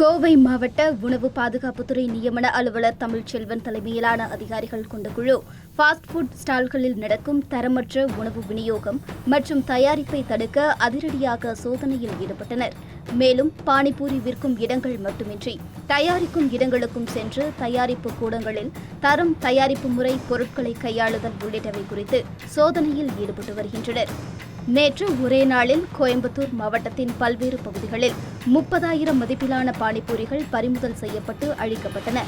கோவை மாவட்ட உணவு பாதுகாப்புத்துறை நியமன அலுவலர் தமிழ்ச்செல்வன் தலைமையிலான அதிகாரிகள் கொண்ட குழு ஃபாஸ்ட் ஃபுட் ஸ்டால்களில் நடக்கும் தரமற்ற உணவு விநியோகம் மற்றும் தயாரிப்பை தடுக்க அதிரடியாக சோதனையில் ஈடுபட்டனர். மேலும் பானிபூரி விற்கும் இடங்கள் மட்டுமின்றி தயாரிக்கும் இடங்களுக்கும் சென்று தயாரிப்பு கூடங்களில் தரம் தயாரிப்பு முறை பொருட்களை கையாளுதல் உள்ளிட்டவை குறித்து சோதனையில் ஈடுபட்டு வருகின்றனர். நேற்று ஒரே நாளில் கோயம்புத்தூர் மாவட்டத்தின் பல்வேறு பகுதிகளில் முப்பதாயிரம் மதிப்பிலான பானிபூரிகள் பறிமுதல் செய்யப்பட்டு அழிக்கப்பட்டன.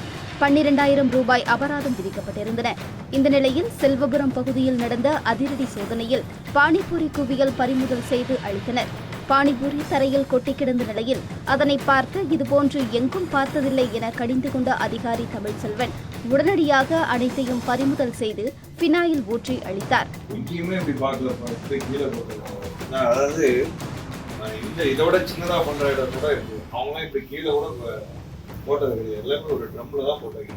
பன்னிரண்டாயிரம் ரூபாய் அபராதம் விதிக்கப்பட்டிருந்தன. இந்த நிலையில் செல்வபுரம் பகுதியில் நடந்த அதிரடி சோதனையில் பானிபூரி குவியல் பறிமுதல் செய்து அழித்தனர். பானிபூரி தரையில் கொட்டி கிடந்த நிலையில் அதனை பார்த்து இதுபோன்று எங்கும் பார்த்ததில்லை என கடிந்து கொண்ட அதிகாரி தமிழ்செல்வன் உடனடியாக அனைத்தையும் பறிமுதல் செய்து பினாயில் ஊற்றி அளித்தார் இந்த இதை விட சின்னதாக பண்ணுற இடம் கூட இருக்கு. அவங்களாம் இப்போ கீழே கூட இப்ப போட்டது கிடையாது. எல்லாமே ஒரு ட்ரம்ல தான் போட்டாங்க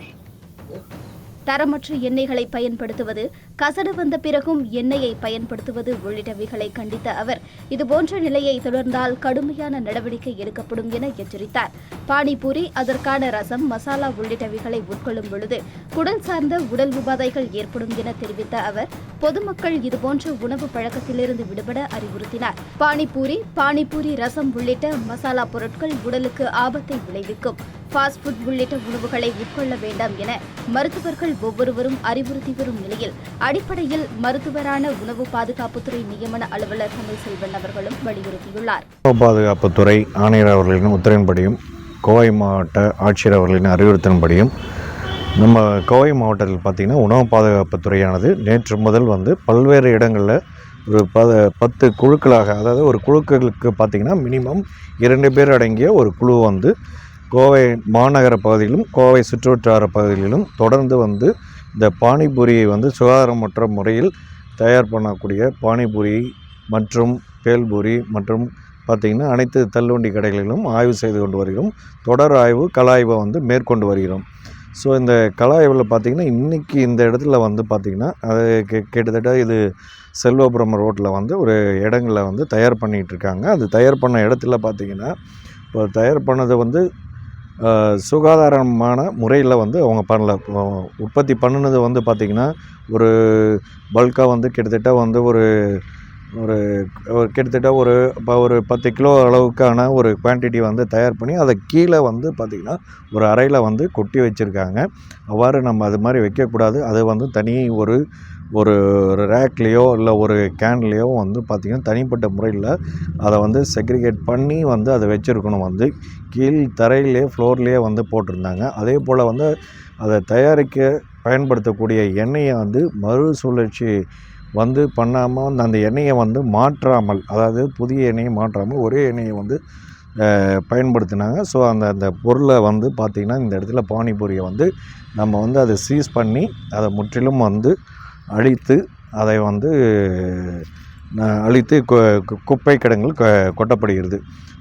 தரமற்ற எண்ணெய்களை பயன்படுத்துவது கசடு வந்த பிறகும் எண்ணெயை பயன்படுத்துவது உள்ளிட்டவைகளை கண்டித்த அவர் இதுபோன்ற நிலையை தொடர்ந்தால் கடுமையான நடவடிக்கை எடுக்கப்படும் என எச்சரித்தார். பானிபூரி அதற்கான ரசம் மசாலா உள்ளிட்டவைகளை உட்கொள்ளும் பொழுது குடல் சார்ந்த உடல் உபாதைகள் ஏற்படும் என தெரிவித்த அவர் பொதுமக்கள் இதுபோன்ற உணவு பழக்கத்திலிருந்து விடுபட அறிவுறுத்தினார். பானிபூரி பானிபூரி ரசம் உள்ளிட்ட மசாலா பொருட்கள் உடலுக்கு ஆபத்தை விளைவிக்கும். ஃபாஸ்ட் ஃபுட் உள்ளிட்ட உணவுகளை உட்கொள்ள வேண்டாம் என மருத்துவர்கள் ஒவ்வொருவரும் அறிவுறுத்தி வரும் நிலையில் அடிப்படையில் மருத்துவரான உணவு பாதுகாப்புத்துறை நியமன அலுவலர் தமிழ்செல்வன் அவர்களும் வலியுறுத்தியுள்ளார். உணவு பாதுகாப்புத்துறை ஆணையர் அவர்களின் உத்தரவின்படியும் கோவை மாவட்ட ஆட்சியர் அவர்களின் அறிவுறுத்தின்படியும் நம்ம கோவை மாவட்டத்தில் பார்த்திங்கன்னா உணவு பாதுகாப்புத்துறையானது நேற்று முதல் வந்து பல்வேறு இடங்களில் ஒரு ப பத்து குழுக்களாக அதாவது ஒரு குழுக்களுக்கு பார்த்திங்கன்னா மினிமம் இரண்டு பேர் அடங்கிய ஒரு குழு வந்து கோவை மாநகர பகுதியிலும் கோவை சுற்றுவட்டார பகுதிகளிலும் தொடர்ந்து வந்து இந்த பானிபூரியை வந்து சுகாதாரமற்ற முறையில் தயார் பண்ணக்கூடிய பானிபூரி மற்றும் பேல்பூரி மற்றும் பார்த்திங்கன்னா அனைத்து தள்ளுவண்டி கடைகளிலும் ஆய்வு செய்து கொண்டு வருகிறோம். தொடர் ஆய்வு கலாய்வை வந்து மேற்கொண்டு வருகிறோம். ஸோ இந்த கலாய்வில் பார்த்திங்கன்னா இன்றைக்கி இந்த இடத்துல வந்து பார்த்திங்கன்னா அது கி- கிட்டத்தட்ட இது செல்வபுரம் ரோட்டில் வந்து ஒரு இடங்களில் வந்து தயார் பண்ணிகிட்டு இருக்காங்க. அது தயார் பண்ண இடத்துல பார்த்திங்கன்னா இப்போ தயார் பண்ணதை வந்து சுகாதாரமான முறையில் வந்து அவங்க பண்ணல. உற்பத்தி பண்ணினது வந்து பார்த்திங்கன்னா ஒரு பல்காக வந்து கிட்டத்தட்ட வந்து ஒரு ஒரு ஒரு கிட்டத்தட்ட ஒரு இப்போ ஒரு பத்து கிலோ அளவுக்கான ஒரு குவான்டிட்டி வந்து தயார் பண்ணி அதை கீழே வந்து பார்த்திங்கன்னா ஒரு அறையில் வந்து கொட்டி வச்சுருக்காங்க. அவ்வாறு நம்ம அது மாதிரி வைக்கக்கூடாது. அது வந்து தனி ஒரு ஒரு ரேக்லேயோ இல்லை ஒரு கேன்லேயோ வந்து பார்த்திங்கன்னா தனிப்பட்ட முறையில் அதை வந்து செக்ரிகேட் பண்ணி வந்து அதை வச்சுருக்கணும். வந்து கீழ் தரையிலே ஃப்ளோர்லேயே வந்து போட்டிருந்தாங்க. அதே போல் வந்து அதை தயாரிக்க பயன்படுத்தக்கூடிய எண்ணெயை வந்து மறுசுழற்சி வந்து பண்ணாமல் வந்து அந்த எண்ணெயை வந்து மாற்றாமல் அதாவது புதிய எண்ணெயை மாற்றாமல் ஒரே எண்ணெயை வந்து பயன்படுத்தினாங்க. ஸோ அந்த அந்த பொருளை வந்து பார்த்திங்கன்னா இந்த இடத்துல பானிபூரியை வந்து நம்ம வந்து அதை சீஸ் பண்ணி அதை முற்றிலும் வந்து அழித்து அதை வந்து அழித்து கு- குப்பை கிடங்கள் கொட்டப்படுகிறது.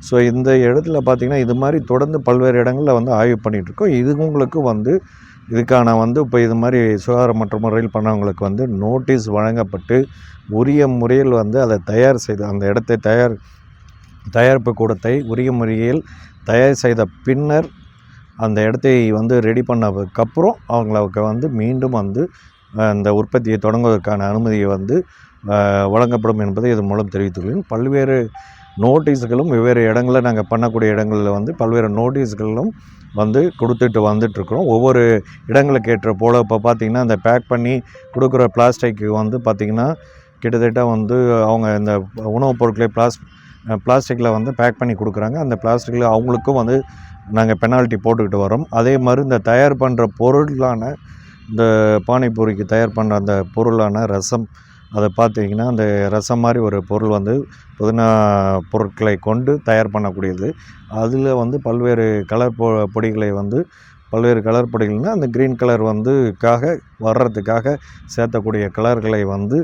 ஸோ இந்த இடத்துல பார்த்திங்கன்னா இது மாதிரி தொடர்ந்து பல்வேறு இடங்களில் வந்து ஆய்வு பண்ணிகிட்ருக்கோம் இது உங்களுக்கு வந்து இதுக்கான வந்து இப்போ இது மாதிரி சுகாதாரமற்ற முறையில் பண்ணவங்களுக்கு வந்து நோட்டீஸ் வழங்கப்பட்டு உரிய முறையில் வந்து அதை தயார் செய்து அந்த இடத்தை தயார் தயாரிப்பு கூடத்தை உரிய முறையில் தயார் செய்த பின்னர் அந்த இடத்தை வந்து ரெடி பண்ணதுக்கப்புறம் அவங்களுக்கு வந்து மீண்டும் வந்து அந்த உற்பத்தியை தொடங்குவதற்கான அனுமதியை வந்து வழங்கப்படும் என்பதை இதன் மூலம் தெரிவித்துள்ளேன். பல்வேறு நோட்டீஸ்களும் வெவ்வேறு இடங்களில் நாங்கள் பண்ணக்கூடிய இடங்களில் வந்து பல்வேறு நோட்டீஸ்களும் வந்து கொடுத்துட்டு வந்துட்டுருக்குறோம். ஒவ்வொரு இடங்களுக்கு ஏற்ற போல் இப்போ பார்த்திங்கன்னா அந்த பேக் பண்ணி கொடுக்குற பிளாஸ்டிக்கு வந்து பார்த்திங்கன்னா கிட்டத்தட்ட வந்து அவங்க இந்த உணவுப் பொருட்களை பிளாஸ் பிளாஸ்டிக்கில் வந்து பேக் பண்ணி கொடுக்குறாங்க. அந்த பிளாஸ்டிக்கில் அவங்களுக்கும் வந்து நாங்கள் பெனால்ட்டி போட்டுக்கிட்டு வரோம். அதே மாதிரி இந்த தயார் பண்ணுற பொருளான இந்த பானிபூரிக்கு தயார் பண்ணுற அந்த பொருளான ரசம் அதை பார்த்தீங்கன்னா அந்த ரசம் மாதிரி ஒரு பொருள் வந்து புதினா பொருட்களை கொண்டு தயார் பண்ணக்கூடியது. அதில் வந்து பல்வேறு கலர் பொ பொடிகளை வந்து பல்வேறு கலர் பொடிகள்னால் அந்த க்ரீன் கலர் வந்து காக வர்றதுக்காக சேர்த்தக்கூடிய கலர்களை வந்து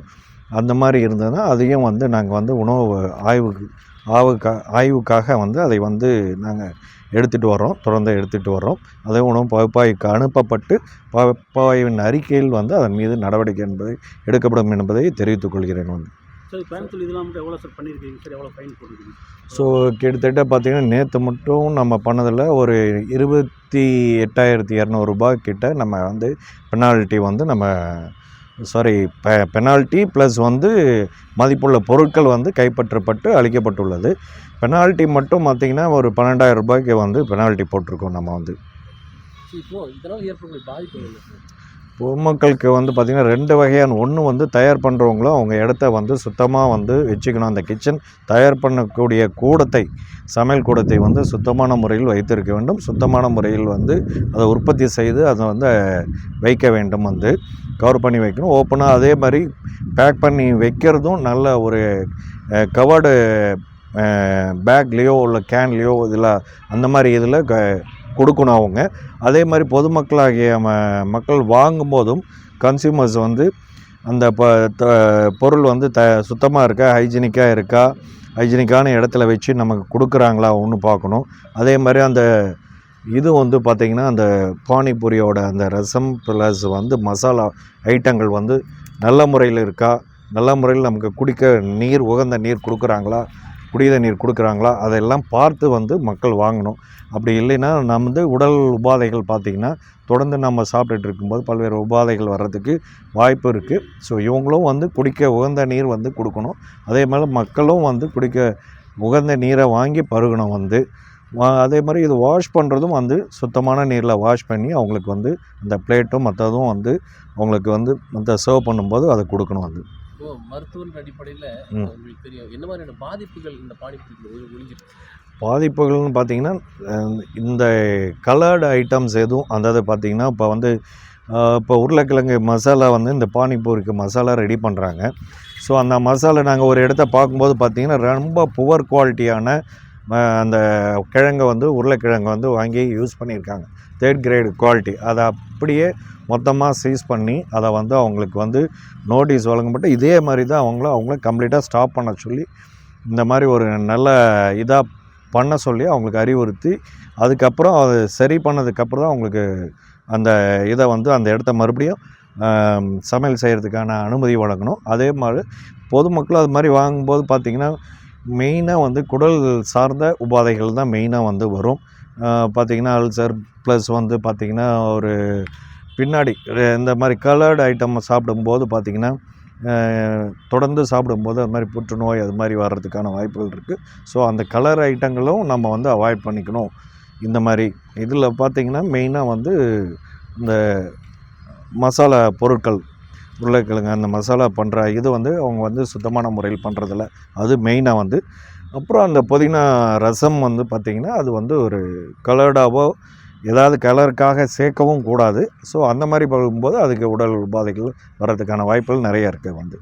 அந்த மாதிரி இருந்ததுன்னா அதையும் வந்து நாங்கள் வந்து உணவு ஆய்வுக்கு ஆவுக்கா ஆய்வுக்காக வந்து அதை வந்து நாங்கள் எடுத்துகிட்டு வரோம் தொடர்ந்து எடுத்துகிட்டு வரோம் அதை உணவு பகுப்பாய்வுக்கு அனுப்பப்பட்டு பகுப்பாய்வின் அறிக்கையில் வந்து அதன் மீது நடவடிக்கை என்பதை எடுக்கப்படும் என்பதை தெரிவித்துக் கொள்கிறேன் வந்து. ஸோ கிட்டத்தட்ட பார்த்தீங்கன்னா நேற்று மட்டும் நம்ம பண்ணதில் ஒரு இருபத்தி எட்டாயிரத்தி இரநூறுபா கிட்ட நம்ம வந்து பெனால்ட்டி வந்து நம்ம சாரி பெ பெனால்ட்டி ப்ளஸ் வந்து மதிப்புள்ள பொருட்கள் வந்து கைப்பற்றப்பட்டு அளிக்கப்பட்டுள்ளது. பெனால்ட்டி மட்டும் பார்த்திங்கன்னா ஒரு பன்னெண்டாயிரம் ரூபாய்க்கு வந்து பெனால்ட்டி போட்டிருக்கோம் நம்ம வந்து. பொதுமக்களுக்கு வந்து பார்த்திங்கன்னா ரெண்டு வகையான. ஒன்று வந்து தயார் பண்ணுறவங்களும் அவங்க இடத்த வந்து சுத்தமாக வந்து வச்சுக்கணும். அந்த கிச்சன் தயார் பண்ணக்கூடிய கூடத்தை சமையல் கூடத்தை வந்து சுத்தமான முறையில் வைத்திருக்க வேண்டும். சுத்தமான முறையில் வந்து அதை உற்பத்தி செய்து அதை வந்து வைக்க வேண்டும் வந்து. கவர் பண்ணி வைக்கணும். ஓப்பனாக அதே மாதிரி பேக் பண்ணி வைக்கிறதும் நல்ல ஒரு கவர்டு பேக்லேயோ இல்லை கேன்லேயோ இதில் அந்த மாதிரி இதில் க கொடுக்கணும் அவங்க. அதே மாதிரி பொதுமக்களாகிய ம மக்கள் வாங்கும்போதும் கன்சியூமர்ஸ் வந்து அந்த ப த- பொருள் வந்து த சுத்தமாக இருக்கா ஹைஜீனிக்காக இருக்கா ஹைஜீனிக்கான இடத்துல வச்சு நமக்கு கொடுக்குறாங்களா ஒன்று பார்க்கணும். அதே மாதிரி அந்த இது வந்து பார்த்திங்கன்னா அந்த பானிபூரியோட அந்த ரசம் ப்ளஸ் வந்து மசாலா ஐட்டங்கள் வந்து நல்ல முறையில் இருக்கா? நல்ல முறையில் நமக்கு குடிக்க நீர் உகந்த நீர் கொடுக்குறாங்களா? குடித நீர் கொடுக்குறாங்களா? அதெல்லாம் பார்த்து வந்து மக்கள் வாங்கணும். அப்படி இல்லைன்னா நம்ம வந்து உடல் உபாதைகள் பார்த்திங்கன்னா தொடர்ந்து நம்ம சாப்பிட்டுட்டு இருக்கும்போது பல்வேறு உபாதைகள் வர்றதுக்கு வாய்ப்பு இருக்குது ஸோ இவங்களும் வந்து குடிக்க உகந்த நீர் வந்து கொடுக்கணும். அதே மாதிரி மக்களும் வந்து குடிக்க உகந்த நீரை வாங்கி பருகணும் வந்து. அதே மாதிரி இது வாஷ் பண்ணுறதும் வந்து சுத்தமான நீரில் வாஷ் பண்ணி அவங்களுக்கு வந்து அந்த பிளேட்டும் மற்றதும் வந்து அவங்களுக்கு வந்து மற்ற சர்வ் பண்ணும்போது அதை கொடுக்கணும் வந்து இப்போ மருத்துவ அடிப்படையில் தெரியும். என்ன மாதிரியான பாதிப்புகள் இந்த பாதிப்புகள்னு பார்த்தீங்கன்னா இந்த கலர்டு ஐட்டம்ஸ் எதுவும் அதாவது பார்த்தீங்கன்னா இப்போ வந்து இப்போ உருளைக்கிழங்கு மசாலா வந்து இந்த பானிபூரிக்கு மசாலா ரெடி பண்ணுறாங்க ஸோ அந்த மசாலா நாங்கள் ஒரு இடத்த பார்க்கும்போது பார்த்தீங்கன்னா ரொம்ப புவர் குவாலிட்டியான அந்த கிழங்கை வந்து உருளைக்கிழங்கை வந்து வாங்கி யூஸ் பண்ணியிருக்காங்க. தேர்ட் கிரேடு குவாலிட்டி அதை அப்படியே மொத்தமாக சீஸ் பண்ணி அதை வந்து அவங்களுக்கு வந்து நோட்டீஸ் வழங்கப்பட்டு இதே மாதிரி தான் அவங்களும் அவங்கள கம்ப்ளீட்டாக ஸ்டாப் பண்ண சொல்லி இந்த மாதிரி ஒரு நல்ல இதாக பண்ண சொல்லி அவங்களுக்கு அறிவுறுத்தி அதுக்கப்புறம் அது சரி பண்ணதுக்கப்புறம் தான் அவங்களுக்கு அந்த இதை வந்து அந்த இடத்த மறுபடியும் சமையல் செய்கிறதுக்கான அனுமதி வழங்கணும். அதே மாதிரி பொதுமக்கள் அது மாதிரி வாங்கும்போது பார்த்திங்கன்னா மெயினாக வந்து குடல் சார்ந்த உபாதைகள் தான் மெயினாக வந்து வரும். பார்த்திங்கன்னா அல்சர் ப்ளஸ் வந்து பார்த்திங்கன்னா ஒரு பின்னாடி இந்த மாதிரி கலர்டு ஐட்டம் சாப்பிடும்போது பார்த்திங்கன்னா தொடர்ந்து சாப்பிடும்போது அது மாதிரி புற்றுநோய் அது மாதிரி வர்றதுக்கான வாய்ப்புகள் இருக்குது ஸோ அந்த கலர் ஐட்டங்களும் நம்ம வந்து அவாய்ட் பண்ணிக்கணும். இந்த மாதிரி இதில் பார்த்திங்கன்னா மெயினாக வந்து இந்த மசாலா பொருட்கள் உருளைக்கிழங்கு அந்த மசாலா பண்ணுற இது வந்து அவங்க வந்து சுத்தமான முறையில் பண்ணுறதில்ல அது மெயினாக வந்து அப்புறம் அந்த புதினா ரசம் வந்து பார்த்திங்கன்னா அது வந்து ஒரு கலர்டாவோ ஏதாவது கலருக்காக சேர்க்கவும் கூடாது. ஸோ அந்த மாதிரி பழகும்போது அதுக்கு உடல் உபாதைகள் வர்றதுக்கான வாய்ப்புகள் நிறைய இருக்குது வந்து.